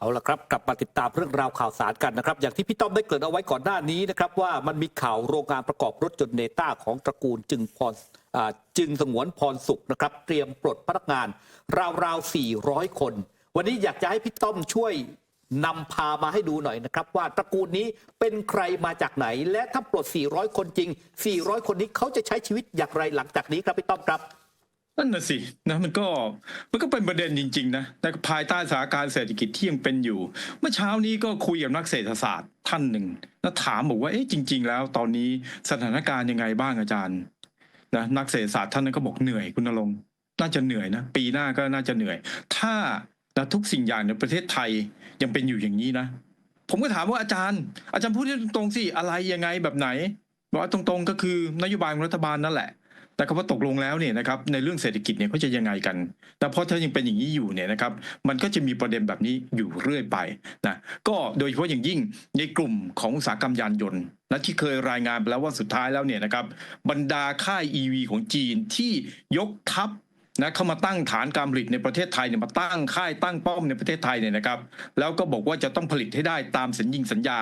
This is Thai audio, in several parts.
เอาละครับกลับมาติดตามเรื่องราวข่าวสารกันนะครับ อย่างที่พี่ต้อมได้เกริ่นเอาไว้ก่อนหน้านี้นะครับว่ามันมีข่าวโรงงานประกอบรถยนต์เนต้าของตระกูลจึงพรจึงสงวนพรสุขนะครับ เตรียมปลดพนักงาน ราวๆ 400 คน วันนี้อยากจะให้พี่ต้อมช่วยนำพามาให้ดูหน่อยนะครับ ว่าตระกูลนี้เป็นใครมาจากไหน และถ้าปลด 400 คนจริง 400 คนนี้เขาจะใช้ชีวิตอย่างไรหลังจากนี้ครับพี่ต้อมครับ นั่นน่ะสินะมันก็มันก็เป็นประเด็นจริง ๆ นะแต่ภายใต้สถานการณ์เศรษฐกิจที่ยังเป็นอยู่ เมื่อเช้านี้ก็คุยกับนักเศรษฐศาสตร์ท่านหนึ่งแล้วถามบอกว่าเอ๊ะจริง ๆ แล้วตอนนี้สถานการณ์ยังไงบ้างอาจารย์นะนักเศรษฐศาสตร์ท่านนั้นก็บอกเหนื่อยคุณนรงค์น่าจะเหนื่อยนะปีหน้าก็น่าจะเหนื่อย ถ้านะทุกสิ่งอย่างในประเทศไทยยังเป็นอยู่อย่างนี้นะ ผมก็ถามว่าอาจารย์ อาจารย์พูดตรงๆสิอะไรยังไงแบบไหนบอกว่าตรงๆก็คือนโยบายของรัฐบาลนั่นแหละ แต่คำว่าตกลงแล้วเนี่ยนะครับในเรื่องเศรษฐกิจเนี่ยเขาจะยังไงกัน แต่เพราะถ้ายังเป็นอย่างนี้อยู่เนี่ยนะครับมันก็จะมีประเด็นแบบนี้อยู่เรื่อยไปนะก็โดยเฉพาะอย่างยิ่งในกลุ่มของอุตสาหกรรมยานยนต์นะที่เคยรายงานไปแล้วว่าสุดท้ายแล้วเนี่ยนะครับบรรดาค่าย EV ของจีนที่ยกทัพนะเข้ามาตั้งฐานการผลิตในประเทศไทยเนี่ยมาตั้งค่ายตั้งป้อมในประเทศไทยเนี่ยนะครับแล้วก็บอกว่าจะต้องผลิตให้ได้ตามสัญญิงสัญญา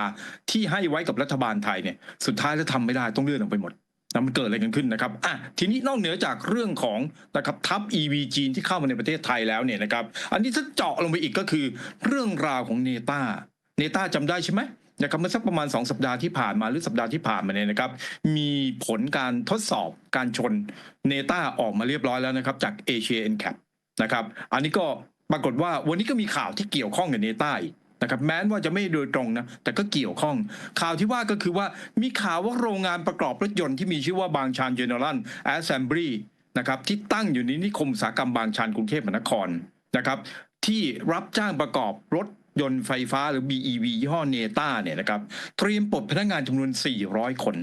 ที่ให้ไว้กับรัฐบาลไทยเนี่ยสุดท้ายแล้วทำไม่ได้ต้องเลื่อนออกไปหมด นะมันเกิดอะไรกันขึ้นนะครับอะทีนี้นอกเหนือจากเรื่องของนะครับทัพ EV จีนที่เข้ามาในประเทศไทยแล้วเนี่ยนะครับ อันนี้ถ้าเจาะลงไปอีกก็คือ เรื่องราวของเนต้าเนต้าจำได้ใช่ไหมนะครับเมื่อสักประมาณ 2 สัปดาห์ที่ผ่านมาหรือสัปดาห์ที่ผ่านมาเนี่ยนะครับ มีผลการทดสอบการชนเนต้าออกมาเรียบร้อยแล้วนะครับ จาก Asia NCAP นะครับ อันนี้ก็ปรากฏว่าวันนี้ก็มีข่าวที่เกี่ยวข้องกับเนต้าอีก นะครับแม้ว่าจะไม่โดยตรงนะแต่ก็เกี่ยวข้อง ข่าวที่ว่าก็คือว่ามีข่าวว่าโรงงานประกอบรถยนต์ที่มีชื่อว่าบางชานเจเนอรัลแอสเซมบลีนะครับที่ตั้งอยู่ในนิคมอุตสาหกรรมบางชานกรุงเทพมหานครนะครับที่รับจ้างประกอบรถยนต์ไฟฟ้าหรือ BEV ยี่ห้อเนต้าเนี่ยนะครับเตรียมปลดพนักงานจำนวน 400 คน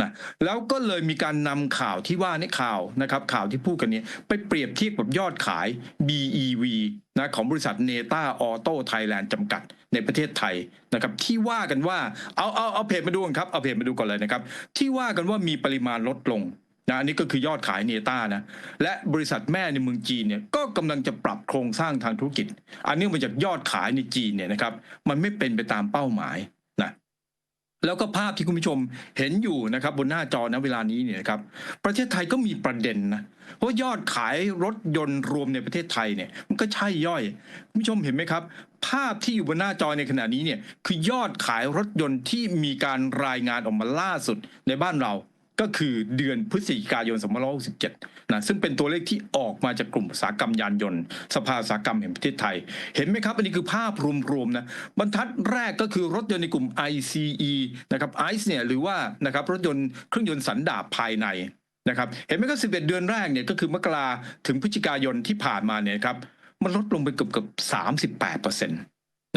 นะแล้วก็เลยมีการนำข่าวที่ว่านี่ข่าวนะครับข่าวที่พูดกันนี้ไปเปรียบเทียบกับยอดขาย BEV นะของบริษัทเนต้าออโต้ไทยแลนด์จำกัดในประเทศไทยนะครับที่ว่ากันว่าเอาเอาเอาเพจมาดูกันครับเอาเพจมาดูก่อนเลยนะครับที่ว่ากันว่ามีปริมาณลดลงนะอันนี้ก็คือยอดขายเนต้านะและบริษัทแม่ในเมืองจีนเนี่ยก็กำลังจะปรับโครงสร้างทางธุรกิจ อันนี้มาจากยอดขายในจีนเนี่ยนะครับมันไม่เป็นไปตามเป้าหมาย แล้วก็ภาพที่คุณผู้ชมเห็นอยู่นะครับบนหน้าจอณเวลานี้เนี่ยครับประเทศไทยก็มีประเด็นนะเพราะยอดขายรถยนต์รวมในประเทศไทยเนี่ยมันก็ใช่ย่อยคุณผู้ชมเห็นไหมครับ ภาพที่อยู่บนหน้าจอในขณะนี้เนี่ยคือยอดขายรถยนต์ที่มีการรายงานออกมาล่าสุดในบ้านเรา ก็คือเดือนพฤศจิกายน2567นะซึ่งเป็นตัวเลขที่ออกมาจากกลุ่มอุตสาหกรรมยานยนต์ สภาอุตสาหกรรมแห่งประเทศไทย เห็นไหมครับ อันนี้คือภาพรวมๆนะบรรทัดแรกก็คือรถยนต์ในกลุ่ม ICE นะครับ ICE เนี่ยหรือว่านะครับรถยนต์เครื่องยนต์สันดาปภายในนะครับเห็นไหมก็11 เดือนแรกเนี่ยก็คือมกราถึงพฤศจิกายนที่ผ่านมาเนี่ยครับมันลดลงไปเกือบเกือบ38เปอร์เซ็นต์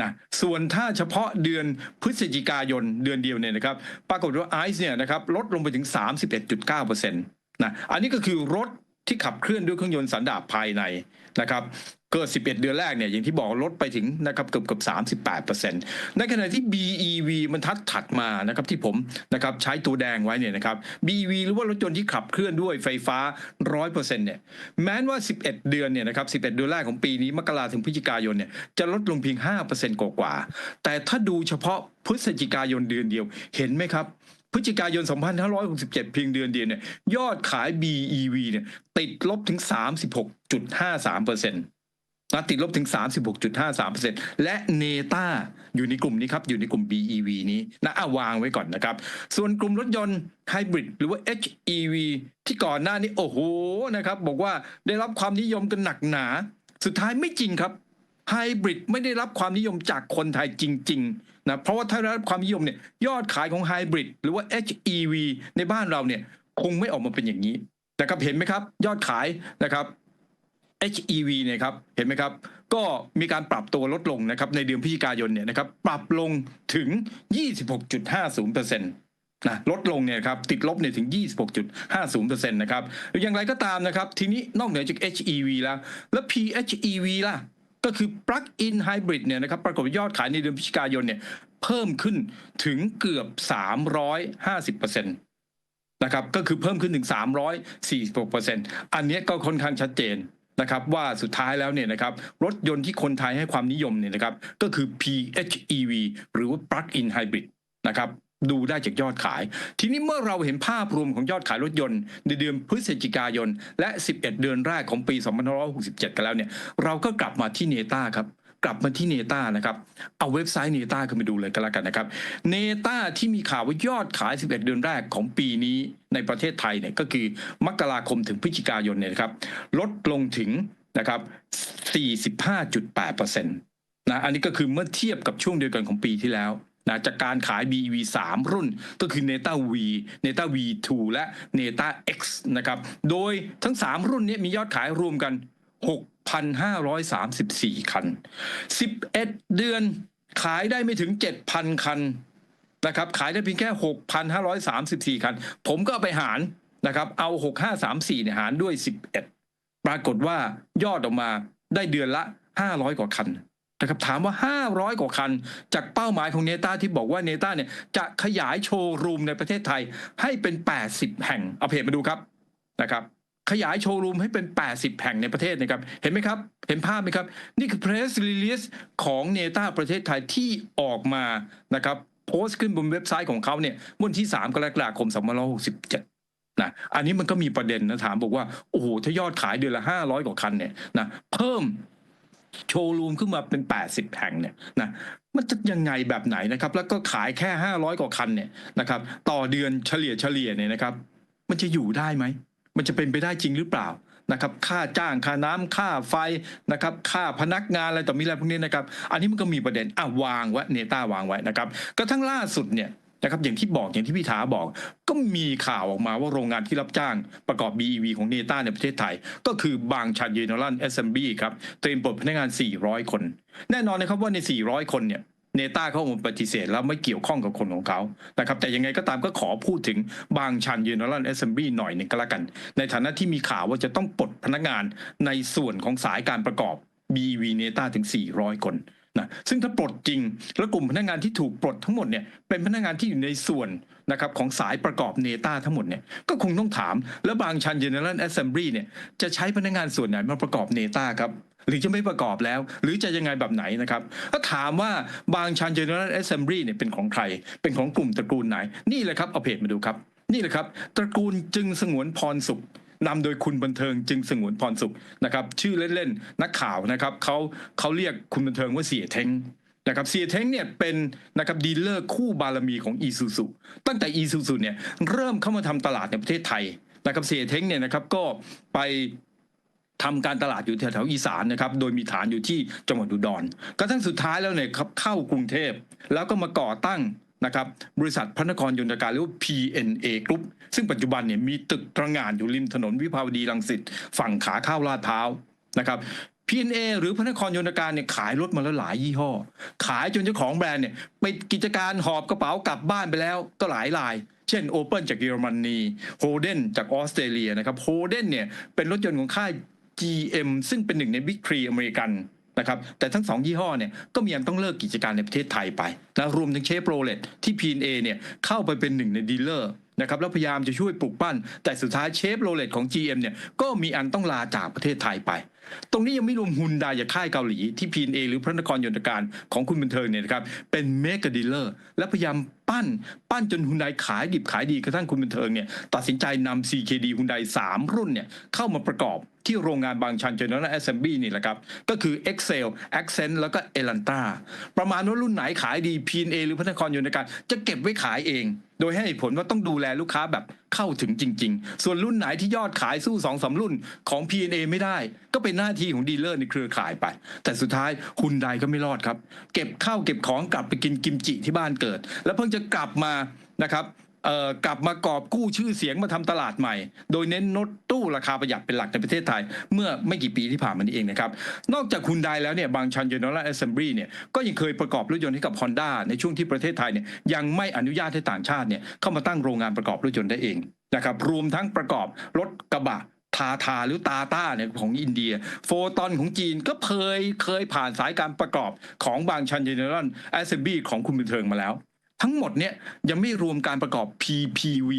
นะส่วนถ้าเฉพาะเดือนพฤศจิกายนเดือนเดียวเนี่ยนะครับปรากฏว่าไอซ์เนี่ยนะครับลดลงไปถึง 31.9%นะอันนี้ก็คือรถที่ขับเคลื่อนด้วยเครื่องยนต์สันดาปภายในนะครับ เกิด 11 เดือนแรกเนี่ยอย่างที่บอกลดไปถึงนะครับเกือบเกือบ38 ในขณะที่ BEV มันทัดถัดมานะครับที่ผมนะครับใช้ตัวแดงไว้เนี่ยนะครับ BEV หรือว่ารถยนต์ที่ขับเคลื่อนด้วยไฟฟ้า 100%เนี่ยแม้ว่า 11 เดือนเนี่ยนะครับ11 เดือนแรกของปีนี้มกราถึงพฤศจิกายนเนี่ยจะลดลงเพียง 5%กว่าๆแต่ถ้าดูเฉพาะพฤศจิกายนเดือนเดียวเห็นไหมครับพฤศจิกายน 2567 เพียงเดือนเดียวเนี่ยยอดขาย BEV เนี่ยติดลบถึง 36.53%นะติดลบถึง 36.53%และเนต้าอยู่ในกลุ่มนี้ครับ อยู่ในกลุ่ม BEV นี้นะอะวางไว้ก่อนนะครับ ส่วนกลุ่มรถยนต์ไฮบริดหรือว่า HEV ที่ก่อนหน้านี้ โอ้โหนะครับ บอกว่าได้รับความนิยมกันหนักหนา สุดท้ายไม่จริงครับไฮบริดไม่ได้รับความนิยมจากคนไทยจริงๆนะเพราะว่าถ้าได้รับความนิยมเนี่ยยอดขายของไฮบริดหรือว่า HEV ในบ้านเราเนี่ยคงไม่ออกมาเป็นอย่างนี้นะครับเห็นไหมครับ ยอดขายนะครับ HEV เนี่ยครับเห็นไหมครับ ก็มีการปรับตัวลดลงนะครับในเดือนพฤศจิกายนเนี่ยนะครับปรับลงถึง 26.50%นะลดลงเนี่ยครับติดลบเนี่ยถึง 26.50%นะครับอย่างไรก็ตามนะครับ ทีนี้นอกเหนือจาก HEV แล้ว แล้ว PHEV ล่ะ ก็คือ Plug-in Hybrid เนี่ยนะครับปรากฏยอดขายในเดือนพฤศจิกายนเนี่ยเพิ่มขึ้นถึงเกือบ 350%นะครับก็คือเพิ่มขึ้นถึง 346%อันเนี้ก็ค่อนข้างชัดเจน นะครับว่าสุดท้ายแล้วเนี่ยนะครับรถยนต์ที่คนไทยให้ความนิยมเนี่ยนะครับก็คือ PHEV หรือว่า Plug-in Hybrid นะครับดูได้จากยอดขาย ทีนี้เมื่อเราเห็นภาพรวมของยอดขายรถยนต์ ในเดือนพฤศจิกายน และ 11 เดือนแรกของปี 2567 กันแล้วเนี่ย เราก็กลับมาที่เนต้าครับ กลับมาที่เนต้านะครับ เอาเว็บไซต์เนต้าขึ้นมาดูเลยก็แล้วกันนะครับเนต้าที่มีข่าวว่ายอดขาย 11 เดือนแรกของปีนี้ในประเทศไทยเนี่ยก็คือมกราคมถึงพฤศจิกายนเนี่ยนะครับลดลงถึงนะครับ 45.8%นะอันนี้ก็คือเมื่อเทียบกับช่วงเดียวกันของปีที่แล้วนะจากการขาย BEV 3 รุ่นก็คือ Neta V Neta V2 และ Neta X นะครับ โดยทั้ง 3 รุ่นนี้มียอดขายรวมกัน 6,534 คัน 11 เดือนขายได้ไม่ถึง 7,000 คันนะครับ ขายได้เพียงแค่ 6,534 คัน ผมก็ไปหารนะครับ เอา 6534เนี่ยหารด้วย 11 ปรากฏว่ายอดออกมาได้เดือนละ 500 กว่าคันนะครับถามว่า 500 กว่าคัน จากเป้าหมายของเนต้าที่บอกว่าเนต้าเนี่ยจะขยายโชว์รูมในประเทศไทยให้เป็น 80 แห่ง เอาเพจมาดูครับนะครับ ขยายโชว์รูมให้เป็น 80 แห่งในประเทศนะครับ เห็นไหมครับ เห็นภาพไหมครับ นี่คือ press release ของเนต้าประเทศไทยที่ออกมานะครับโพสต์ขึ้นบนเว็บไซต์ของเขาเนี่ยวันที่ 3 กรกฎาคม 2567นะอันนี้มันก็มีประเด็นนะถามบอกว่า โอ้โห ถ้ายอดขายเดือนละ 500 กว่าคันเนี่ยนะเพิ่มโชว์รูมขึ้นมาเป็น 80 แห่งเนี่ยนะมันจะยังไงแบบไหนนะครับ แล้วก็ขายแค่ 500 กว่าคันเนี่ยนะครับ ต่อเดือนเฉลี่ยเฉลี่ยเนี่ยนะครับ มันจะอยู่ได้ไหม มันจะเป็นไปได้จริงหรือเปล่านะครับค่าจ้างค่าน้ำค่าไฟนะครับค่าพนักงานอะไรต่อมีอะไรพวกนี้นะครับ อันนี้มันก็มีประเด็นอะวางไว้เนต้าวางไว้นะครับกระทั่งล่าสุดเนี่ยนะครับอย่างที่บอกอย่างที่พี่ถาบอก ก็มีข่าวออกมาว่าโรงงานที่รับจ้างประกอบ BEV ของเนต้าในประเทศไทย ก็คือบางชันยูนอลันเอสเอ็มบีครับเตรียมปลดพนักงาน 400 คน แน่นอนนะครับว่าใน 400 คนเนี่ย เนต้าเขาอมปฏิเสธแล้วไม่เกี่ยวข้องกับคนของเขานะครับแต่ยังไงก็ตามก็ขอพูดถึงบางชันยูนอลันเอสเอ็มบีหน่อยหนึ่งก็แล้วกัน ในฐานะที่มีข่าวว่าจะต้องปลดพนักงานในส่วนของสายการประกอบ BEV เนต้าถึง 400 คนนะซึ่งถ้าปลดจริง แล้วกลุ่มพนักงานที่ถูกปลดทั้งหมดเนี่ยเป็นพนักงานที่อยู่ในส่วนนะครับของสายประกอบเนต้าทั้งหมดเนี่ยก็คงต้องถาม แล้วบางชัน General Assembly เนี่ยจะใช้พนักงานส่วนไหนมาประกอบเนต้าครับ หรือจะไม่ประกอบแล้ว หรือจะยังไงแบบไหนนะครับ ถ้าถามว่าบางชัน General Assembly เนี่ยเป็นของใคร เป็นของกลุ่มตระกูลไหน นี่เลยครับเอาเพจมาดูครับ นี่เลยครับ ตระกูลจึงสงวนพรสุขนำโดยคุณบันเทิงจึงสงวนพรสุขนะครับ ชื่อเล่นๆนักข่าวนะครับเขาเขาเรียกคุณบันเทิงว่าเสียเทงนะครับเสียเท้งเนี่ยเป็นนะครับดีลเลอร์คู่บารมีของอีซูซูตั้งแต่อีซูซูเนี่ยเริ่มเข้ามาทำตลาดในประเทศไทยนะครับเสียเท้งเนี่ยนะครับก็ไป ทำการตลาดอยู่แถวๆอีสานนะครับ โดยมีฐานอยู่ที่จังหวัดอุดรกระทั่งสุดท้ายแล้วเนี่ยครับเข้ากรุงเทพ แล้วก็มาก่อตั้งนะครับบริษัทพระนครยนตการหรือว่า PNA Group ซึ่งปัจจุบันเนี่ยมีตึกตระหง่านอยู่ริมถนนวิภาวดีรังสิตฝั่งขาเข้าลาดพร้าวนะครับ PNA หรือพระนครยนตการเนี่ยขายรถมาแล้วหลายยี่ห้อ ขายจนเจ้าของแบรนด์เนี่ยปิดกิจการหอบกระเป๋ากลับบ้านไปแล้วก็หลายราย เช่น Opel จากเยอรมนีโฮเดนจากออสเตรเลียนะครับโฮเดนเนี่ยเป็นรถยนต์ของค่าย GM ซึ่งเป็นหนึ่งในบิ๊กทรีอเมริกันนะครับแต่ทั้งสองยี่ห้อเนี่ยก็มีอันต้องเลิกกิจการในประเทศไทยไปนะรวมถึงเชฟโรเลตที่ P&A เนี่ยเข้าไปเป็นหนึ่งในดีลเลอร์นะครับแล้วพยายามจะช่วยปลุกปั้น แต่สุดท้ายเชฟโรเลตของ GM เนี่ยก็มีอันต้องลาจากประเทศไทยไป ตรงนี้ยังไม่รวมฮุนไดจากค่ายเกาหลีที่ P&A หรือพระนครยนตการของคุณบันเทิงเนี่ยนะครับเป็นเมกะดีลเลอร์และพยายามปั้น ปั้นจนฮุนไดขายดิบขายดีกระทั่งคุณบันเทิงเนี่ยตัดสินใจนำ CKD ฮุนได3 รุ่นเนี่ยเข้ามาประกอบที่โรงงานบางชันเจเนอรลแอสเซมบลีนี่แหละครับ ก็คือ Excel Accent แล้วก็ e l a n t a ประมาณว่ารุ่นไหนขายดี P&A หรือพระนครยนตการจะเก็บไว้ขายเอง โดยให้ผลว่าต้องดูแลลูกค้าแบบเข้าถึงจริง ๆ ส่วนรุ่นไหนที่ยอดขายสู้สองสารุ่นของ P&A ไม่ได้ ก็เป็นหน้าที่ของดีลเลอร์ในเครือข่ายไป แต่สุดท้ายฮุนใดก็ไม่รอดครับ เก็บข้าวเก็บของกลับไปกินกิมจิที่บ้านเกิด แล้วเพิ่งจะกลับมานะครับ กลับมากอบกู้ชื่อเสียงมาทำตลาดใหม่ โดยเน้นรถตู้ราคาประหยัดเป็นหลักในประเทศไทย เมื่อไม่กี่ปีที่ผ่านมานี้เองนะครับ นอกจากคุณไดแล้วเนี่ยบางชัน General Assembly เนี่ยก็ยังเคยประกอบรถยนต์ให้กับ Honda ในช่วงที่ประเทศไทยเนี่ยยังไม่อนุญาตให้ต่างชาติเนี่ยเข้ามาตั้งโรงงานประกอบรถยนต์ได้เองนะครับรวมทั้งประกอบรถกระบะทาทาหรือตาต้าเนี่ยของอินเดีย โฟตอนของจีนก็เคยเคยผ่านสายการประกอบของบางชัน General Assembly ของคุณบันเทิงมาแล้ว ทั้งหมดเนี่ยยังไม่รวมการประกอบ PPV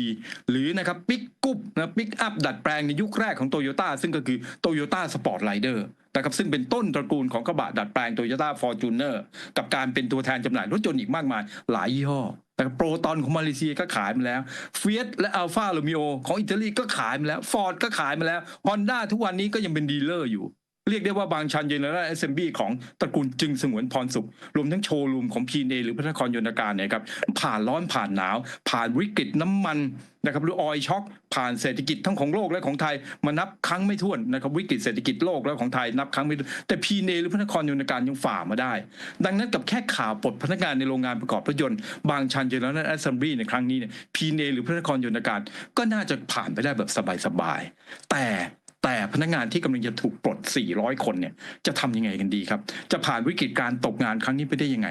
หรือนะครับปิกกุ๊ปนะปิกอัพดัดแปลงในยุคแรกของโตโยต้าซึ่งก็คือ Toyota Sport Rider นะครับซึ่งเป็นต้นตระกูลของกระบะดัดแปลง Toyota Fortuner กับการเป็นตัวแทนจำหน่ายรถยนต์อีกมากมายหลายยี่ห้อนะครับโปรตอนของมาเลเซียก็ขายมาแล้วเฟียสและอัลฟาโรมิโอของอิตาลีก็ขายมาแล้วฟอร์ดก็ขายมาแล้วฮอนด้าทุกวันนี้ก็ยังเป็นดีลเลอร์อยู่ เรียกได้ว่าบางชันเจเนอเรลเอสเอ็มบีของตระกูลจึงสงวนพรสุข รวมทั้งโชว์รูมของพีเอหรือพระนครยนตการเนี่ยครับผ่านร้อนผ่านหนาว ผ่านวิกฤตน้ำมันนะครับหรือออยช็อคผ่านเศรษฐกิจทั้งของโลกและของไทยมานับครั้งไม่ถ้วนนะครับวิกฤตเศรษฐกิจโลกและของไทยนับครั้งไม่ถ้วนแต่พีเอหรือพระนครยนตการยังฝ่ามาได้ ดังนั้นกับแค่ข่าวปลดพนักงานในโรงงานประกอบรถยนต์บางชันเจเนอเรลเอสเอ็มบีในครั้งนี้เนี่ยพีเอหรือพระนครยนตการก็น่าจะผ่านไปได้แบบสบายๆแต่ แต่พนักงานที่กำลังจะถูกปลด 400 คนเนี่ย จะทำยังไงกันดีครับ จะผ่านวิกฤตการตกงานครั้งนี้ไปได้ยังไง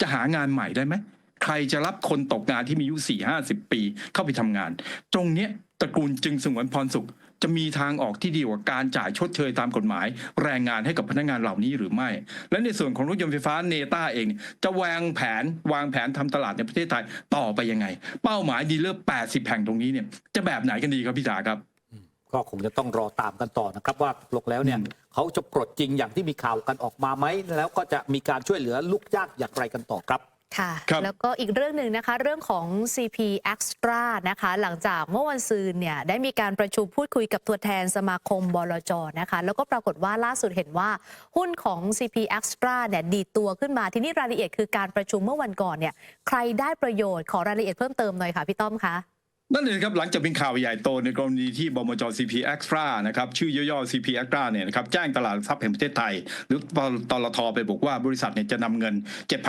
จะหางานใหม่ได้ไหม ใครจะรับคนตกงานที่มีอายุ 4 50 ปีเข้าไปทำงาน ตรงเนี้ยตระกูลจึงสงวนพรสุข จะมีทางออกที่ดีกว่าการจ่ายชดเชยตามกฎหมาย แรงงานให้กับพนักงานเหล่านี้หรือไม่ และในส่วนของรถยนต์ไฟฟ้าเนต้าเองเนี่ยจะวางแผนวางแผนทำตลาดในประเทศไทยต่อไปยังไง เป้าหมายดีลเลอร์ 80 แห่งตรงนี้เนี่ยจะแบบไหนกันดีครับพี่ถาครับ ก็คงจะต้องรอตามกันต่อนะครับ ว่าตกลงแล้วเนี่ยอืมเขาจะปลดจริงอย่างที่มีข่าวกันออกมาไหมแล้วก็จะมีการช่วยเหลือลูกจ้างอย่างไรกันต่อครับค่ะครับแล้วก็อีกเรื่องหนึ่งนะคะ เรื่องของ CP Extra นะคะ หลังจากเมื่อวันซืนเนี่ย ได้มีการประชุมพูดคุยกับตัวแทนสมาคมบลจนะคะ แล้วก็ปรากฏว่าล่าสุดเห็นว่าหุ้นของ CP Extra เนี่ย ดีดตัวขึ้นมา ทีนี้รายละเอียดคือการประชุมเมื่อวันก่อนเนี่ย ใครได้ประโยชน์ขอรายละเอียดเพิ่มเติมหน่อยค่ะ พี่ต้อมคะ นั่นเองครับหลังจากเป็นข่าวใหญ่โตในกรณีที่บมจ CP Extra นะครับชื่อย่อๆ CP Extra เนี่ยนะครับแจ้งตลาดทรัพย์แห่งประเทศไทย หรือตลทไปบอกว่าบริษัทเนี่ยจะนำเงิน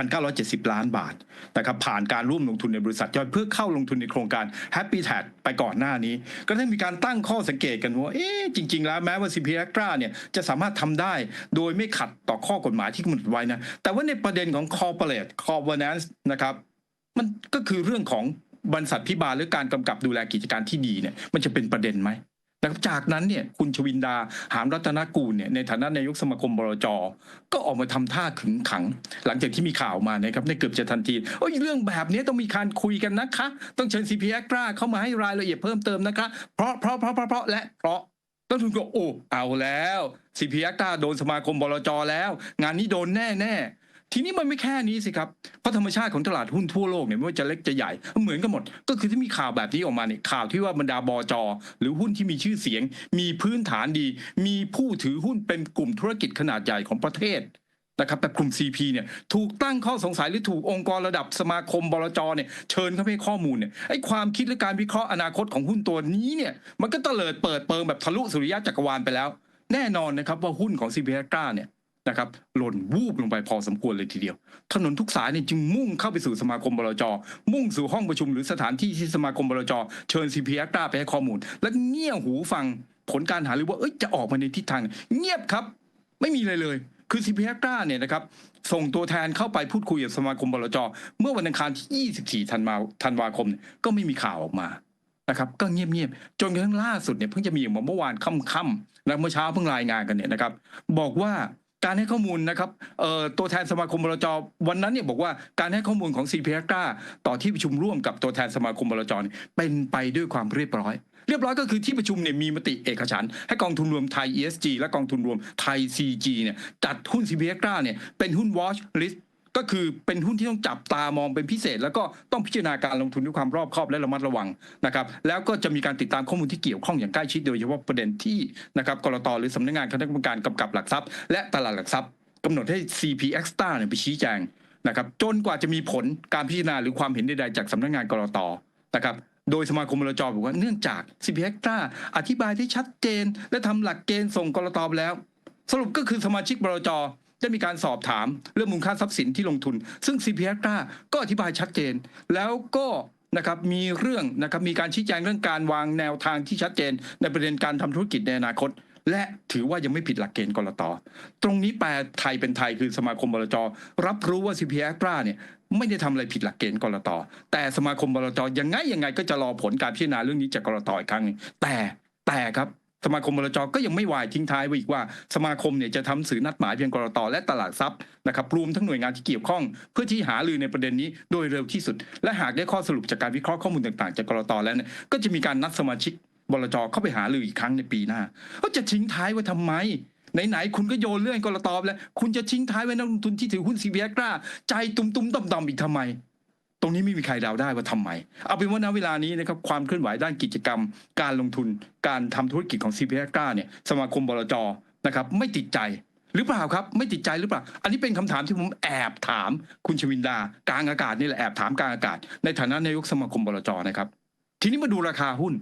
7,970 ล้านบาทนะครับผ่านการร่วมลงทุนในบริษัทย่อยเพื่อเข้าลงทุนในโครงการ Happy Tag ไปก่อนหน้านี้ ก็ได้มีการตั้งข้อสังเกตกันว่าเอ๊ะจริง ๆ แล้วแม้ว่า CP Extra เนี่ยจะสามารถทำได้โดยไม่ขัดต่อข้อกฎหมายที่กำหนดไว้นะแต่ว่าในประเด็นของ corporate governance นะครับมันก็คือเรื่องของ บริษัทพิบาลหรือการกำกับดูแลกิจการที่ดีเนี่ยมันจะเป็นประเด็นไหมนะครับจากนั้นเนี่ยคุณชวินดาหามรัตนกูลเนี่ยในฐานะนายกสมาคมบรจก็ออกมาทำท่าขึงขัง หลังจากที่มีข่าวมานะครับในเกือบจะทันทีโอ้ยเรื่องแบบนี้ต้องมีการคุยกันนะคะ ต้องเชิญ CP a c t r a เข้ามาให้รายละเอียดเพิ่มเติมนะคะ เพราะเพราะเพราะเพราะเพราะและเพราะต้นทุนก็โอ้เอาแล้ว CP a c t r a โดนสมาคมบรจแล้ว งานนี้โดนแน่แน่ทีนี้มันไม่แค่นี้สิครับ ราะธรรมชาติของตลาดหุ้นทั่วโลกเนี่ยไม่ว่าจะเล็กจะใหญ่เหมือนกันหมด ก็คือที่มีข่าวแบบนี้ออกมาเนี่ยข่าวที่ว่าบรรดาบอจหรือหุ้นที่มีชื่อเสียง มีพื้นฐานดี มีผู้ถือหุ้นเป็นกลุ่มธุรกิจขนาดใหญ่ของประเทศนะครับแบบกลุ่ม CP เนี่ยถูกตั้งข้อสงสัยหรือถูกองค์กรระดับสมาคมบลจเนี่ยเชิญเข้าไปให้ข้อมูลเนี่ยไอ้ความคิดและการวิเคราะห์อนาคตของหุ้นตัวนี้เนี่ยมันก็เตลิดเปิดเปิงแบบทะลุสุริยะจักรวาลไปแล้ว แน่นอนนะครับว่าหุ้นของ CP กล้าเนี่ย นะครับหล่นวูบลงไปพอสมควรเลยทีเดียว ถนนทุกสายเนี่ยจึงมุ่งเข้าไปสู่สมาคมบลจ มุ่งสู่ห้องประชุมหรือสถานที่ที่สมาคมบลจ เชิญ CP กล้าไปให้ข้อมูล และเงี่ยหูฟังผลการหารือว่าเอ้ยจะออกมาในทิศทาง เงียบครับ ไม่มีเลยเลย คือ CP กล้าเนี่ยนะครับส่งตัวแทนเข้าไปพูดคุยกับสมาคมบลจ เมื่อวันอังคารที่ 24ธันวาธันวาคม ก็ไม่มีข่าวออกมานะครับก็เงียบๆจนกระทั่งล่าสุดเนี่ยเพิ่งจะมีออกมาเมื่อวานค่ำๆแล้วเมื่อเช้าเพิ่งรายงานกันเนี่ยนะครับ บอกว่า การให้ข้อมูลนะครับตัวแทนสมาคมบลจวันนั้นเนี่ยบอกว่าการให้ข้อมูลของ CP กล้าต่อที่ประชุมร่วมกับตัวแทนสมาคมบลจเนี่ยเป็นไปด้วยความเรียบร้อย เรียบร้อยก็คือที่ประชุมเนี่ยมีมติเอกฉันให้กองทุนรวมไทย ESG และกองทุนรวมไทย CG เนี่ยจัดหุ้น CP กล้าเนี่ยเป็นหุ้น watch list ก็คือเป็นหุ้นที่ต้องจับตามองเป็นพิเศษ แล้วก็ต้องพิจารณาการลงทุนด้วยความรอบคอบและระมัดระวังนะครับ แล้วก็จะมีการติดตามข้อมูลที่เกี่ยวข้องอย่างใกล้ชิดโดยเฉพาะประเด็นที่นะครับกรตหรือสำนักงานคณะกรรมการกำกับหลักทรัพย์ และตลาดหลักทรัพย์กำหนดให้ CP Extra เนี่ยไปชี้แจงนะครับจนกว่าจะมีผลการพิจารณาหรือความเห็นใดๆจากสำนักงานกรตนะครับโดยสมาคมบลจบอกว่าเนื่องจาก CP Extra อธิบายที่ชัดเจน และทำหลักเกณฑ์ส่งกรตไปแล้ว สรุปก็คือสมาชิกบลจ ได้มีการสอบถามเรื่องมูลค่าทรัพย์สินที่ลงทุน ซึ่ง CPR กล้าก็อธิบายชัดเจน แล้วก็นะครับมีเรื่องนะครับมีการชี้แจงเรื่องการวางแนวทางที่ชัดเจน ในประเด็นการทำธุรกิจในอนาคต และถือว่ายังไม่ผิดหลักเกณฑ์กรตตรงนี้แปลไทยเป็นไทยคือสมาคมบลจรับรู้ว่า CPR กล้าเนี่ยไม่ได้ทำอะไรผิดหลักเกณฑ์กรตแต่สมาคมบลจยังไงยังไงก็จะรอผลการพิจารณาเรื่องนี้จากกรตอีกครั้งแต่แต่ครับ สมาคมบลจก็ยังไม่วายทิ้งท้ายไว้อีกว่าสมาคมเนี่ยจะทำสื่อนัดหมายเพียงกรตและตลาดทรัพย์นะครับรวมทั้งหน่วยงานที่เกี่ยวข้อง เพื่อที่หารือในประเด็นนี้โดยเร็วที่สุด และหากได้ข้อสรุปจากการวิเคราะห์ข้อมูลต่างๆ จากกรตแล้วเนี่ยก็จะมีการนัดสมาชิกบลจเข้าไปหารืออีกครั้งในปีหน้าก็จะทิ้งท้ายไว้ทำไมไหนๆคุณก็โยนเรื่องกรตไปแล้ว คุณจะทิ้งท้ายไว้นักลงทุนที่ถือหุ้นซีเบีเอกล้าใจตุ้มๆต่อมๆอีกทำไม ตรงนี้ไม่มีใครเดาได้ว่าทำไม เอาเป็นว่าณเวลานี้นะครับความเคลื่อนไหวด้านกิจกรรม การลงทุน การทำธุรกิจของ c p ีกล้าเนี่ยสมาคมบลจนะครับไม่ติดใจหรือเปล่าครับไม่ติดใจหรือเปล่า อันนี้เป็นคำถามที่ผมแอบถามคุณชวินดากลางอากาศนี่แหละแอบถามกลางอากาศ ในฐานะนายกสมาคมบลจนะครับ ทีนี้มาดูราคาหุ้น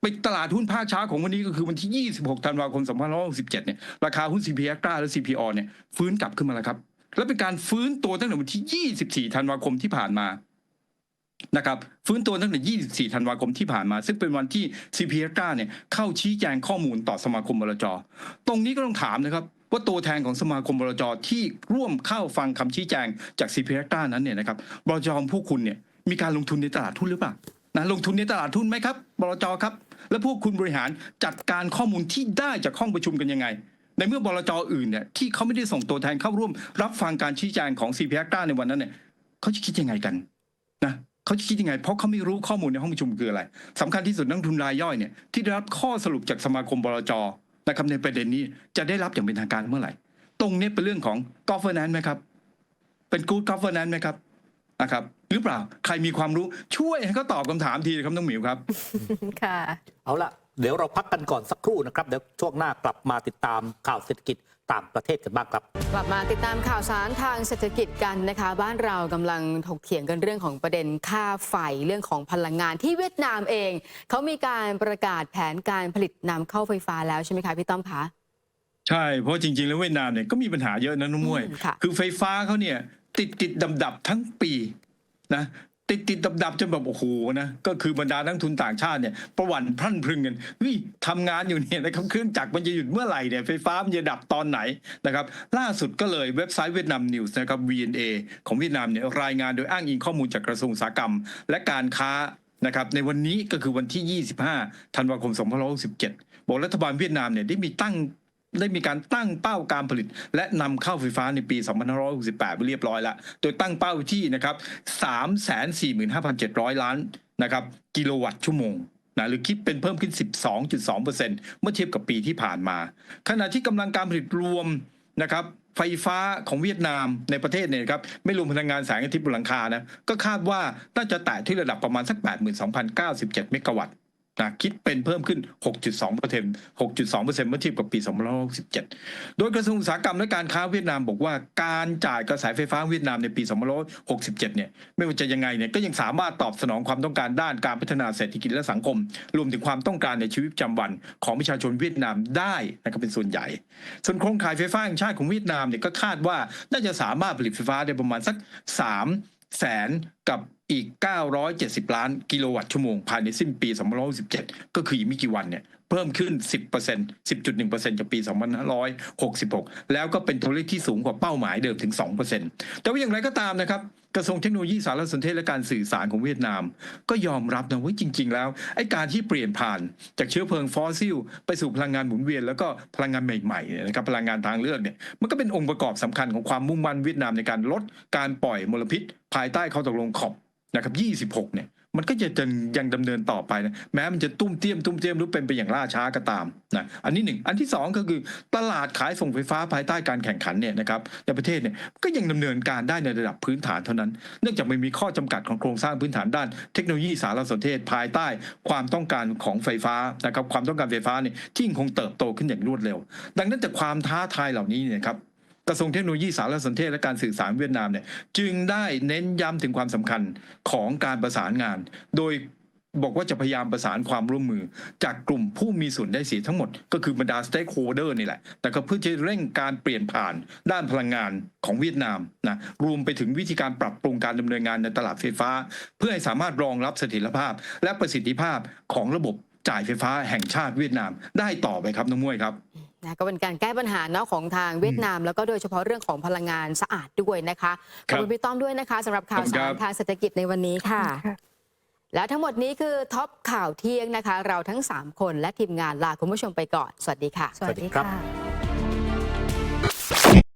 ไปตลาดหุ้นภาคเช้าของวันนี้ก็คือวันที่ 26 ธันวาคม 2567 เนี่ยราคาหุ้น CPI กล้าและ CPO เนี่ยฟื้นกลับขึ้นมาแล้วครับ และเป็นการฟื้นตัวตั้งแต่วันที่ 24 ธันวาคมที่ผ่านมา นะครับฟื้นตัวตั้งแต่ 24 ธันวาคมที่ผ่านมา ซึ่งเป็นวันที่ CPI กล้าเนี่ยเข้าชี้แจงข้อมูลต่อสมาคมบลจ ตรงนี้ก็ต้องถามนะครับว่าตัวแทนของสมาคมบลจที่ร่วมเข้าฟังคำชี้แจงจาก CPI กล้านั้นเนี่ยนะครับบลจของพวกคุณเนี่ยมีการลงทุนในตลาดทุนหรือเปล่านะลงทุนในตลาดทุนไหมครับบลจครับ แล้วพวกคุณบริหารจัดการข้อมูลที่ได้จากห้องประชุมกันยังไง ในเมื่อบลจอื่นเนี่ยที่เขาไม่ได้ส่งตัวแทนเข้าร่วม รับฟังการชี้แจงของ c p กล้าในวันนั้นเนี่ยเขาจะคิดยังไงกันนะ เขาจะคิดยังไง เพราะเขาไม่รู้ข้อมูลในห้องประชุมคืออะไรสำคัญที่สุดนักลงทุนรายย่อยเนี่ยที่ได้รับข้อสรุปจากสมาคมบลจนะครับในประเด็นนี้จะได้รับอย่างเป็นทางการเมื่อไหร่ ตรงนี้เป็นเรื่องของ governance ไหมครับ เป็น good governance ไหมครับนะครับหรือเปล่าใครมีความรู้ช่วยให้เขาตอบคำถามทีนะครับน้องหมิวครับ ค่ะ เอาละ เดี๋ยวเราพักกันก่อนสักครู่นะครับ เดี๋ยวช่วงหน้ากลับมาติดตามข่าวเศรษฐกิจต่างประเทศกันบ้างครับ กลับมาติดตามข่าวสารทางเศรษฐกิจกันนะคะ บ้านเรากำลังถกเถียงกันเรื่องของประเด็นค่าไฟเรื่องของพลังงานที่เวียดนามเอง เขามีการประกาศแผนการผลิตนำเข้าไฟฟ้าแล้วใช่ไหมคะพี่ต้อมคะใช่ เพราะจริง ๆ แล้วเวียดนามเนี่ยก็มีปัญหาเยอะนะน้องมวยอืมค่ะคือไฟฟ้าเขาเนี่ยติดติดดับดับๆทั้งปีนะ ติดติดดับดับๆจนแบบโอ้โหนะก็คือบรรดานักทุนต่างชาติเนี่ยประวันพรั่นพรึงกันเฮ้ยทำงานอยู่เนี่ยนะครับเครื่องจักรมันจะหยุดเมื่อไหร่เนี่ยไฟฟ้ามันจะดับตอนไหนนะครับล่าสุดก็เลยเว็บไซต์เวียดนามนิวส์นะครับ VNA ของเวียดนามเนี่ยรายงานโดยอ้างอิงข้อมูลจากกระทรวงอุตสาหกรรม และการค้านะครับในวันนี้ก็คือวันที่ 25 ธันวาคม 2567 บอกรัฐบาลเวียดนามเนี่ยได้มีตั้ง ได้มีการตั้งเป้าการผลิต และนำเข้าไฟฟ้าในปี 2568ไปเรียบร้อยแล้ว โดยตั้งเป้าที่นะครับ 345,700 ล้านนะครับกิโลวัตต์ชั่วโมงนะหรือคิดเป็นเพิ่มขึ้น 12.2%เมื่อเทียบกับปีที่ผ่านมา ขณะที่กำลังการผลิตรวมนะครับไฟฟ้าของเวียดนามในประเทศเนี่ยครับไม่รวมพลังงานแสงอาทิตย์บนหลังคานะก็คาดว่าน่าจะแตะที่ระดับประมาณสัก 82,097 เมกะวัตต์ นะคิดเป็นเพิ่มขึ้น 6.2เปอร์เซ็นต์6.2เปอร์เซ็นต์เมื่อเทียบกับปี 2567 โดยกระทรวงอุตสาหกรรมและการค้าเวียดนามบอกว่าการจ่ายกระแสไฟฟ้าเวียดนามในปี 2567 เนี่ยไม่ว่าจะยังไงเนี่ยก็ยังสามารถตอบสนองความต้องการด้านการพัฒนาเศรษฐกิจและสังคม รวมถึงความต้องการในชีวิตประจำวันของประชาชนเวียดนามได้นะครับเป็นส่วนใหญ่ ส่วนโครงข่ายไฟฟ้าแห่งชาติของเวียดนามเนี่ยก็คาดว่าน่าจะสามารถผลิตไฟฟ้าได้ประมาณสัก 3 แสนกับอีก 970 ล้านกิโลวัตต์ชั่วโมง ภายในสิ้นปี 2567 ก็คืออีกไม่กี่วันเนี่ย เพิ่มขึ้น 10% 10.1%จากปี 2566 แล้วก็เป็นตัวเลขที่สูงกว่าเป้าหมายเดิมถึง 2%แต่ว่าอย่างไรก็ตามนะครับ กระทรวงเทคโนโลยีสารสนเทศและการสื่อสารของเวียดนาม ก็ยอมรับนะว่าจริง ๆ แล้วไอ้การที่เปลี่ยนผ่านจากเชื้อเพลิงฟอสซิล ไปสู่พลังงานหมุนเวียน แล้วก็พลังงานใหม่ๆเนี่ยนะครับพลังงานทางเลือกเนี่ยมันก็เป็นองค์ประกอบสำคัญของความมุ่งมั่นเวียดนามในการลดการปล่อยมลพิษ ภายใต้ข้อตกลงขอบนะครับ26เนี่ย มันก็จะยังดำเนินต่อไปนะแม้มันจะตุ้มเตี้ยมตุ้มเตี้ยมหรือเป็นไปอย่างล่าช้าก็ตามนะอันนี้หนึ่งอันที่สองก็คือตลาดขายส่งไฟฟ้าภายใต้การแข่งขันเนี่ยนะครับในประเทศเนี่ยก็ยังดำเนินการได้ในระดับพื้นฐานเท่านั้น เนื่องจากมันมีข้อจำกัดของโครงสร้างพื้นฐานด้านเทคโนโลยีสารสนเทศภายใต้ความต้องการของไฟฟ้านะครับความต้องการไฟฟ้าเนี่ยที่งคงเติบโตขึ้นอย่างรวดเร็ว ดังนั้นจากความท้าทายเหล่านี้เนี่ยครับ กระทรวงเทคโนโลยีสารสนเทศและการสื่อสารเวียดนามเนี่ยจึงได้เน้นย้ำถึงความสำคัญของการประสานงาน โดยบอกว่าจะพยายามประสานความร่วมมือ จากกลุ่มผู้มีส่วนได้เสียทั้งหมด ก็คือบรรดาสเต็กโฮเดอร์นี่แหละ แต่ก็เพื่อจะเร่งการเปลี่ยนผ่านด้านพลังงานของเวียดนามนะรวมไปถึงวิธีการปรับปรุงการดำเนินงานในตลาดไฟฟ้า เพื่อให้สามารถรองรับเสถียรภาพ และประสิทธิภาพของระบบจ่ายไฟฟ้าแห่งชาติเวียดนามได้ต่อไปครับน้องมวยครับ นะก็เป็นการแก้ปัญหาเนาะของทางเวียดนาม แล้วก็โดยเฉพาะเรื่องของพลังงานสะอาดด้วยนะคะขครัอบบคุณพี่ต้อมด้วยนะคะสำหรับข่าวขอบคุณคสารัรบทางเศรษฐกิจในวันนี้ค่ะ และทั้งหมดนี้คือท็อปข่าวเที่ยงนะคะ เราทั้ง 3 คนและทีมงานลาคุณผู้ชมไปก่อน สวัสดีค่ะ สวัสดีสวัสดีครับค่ะ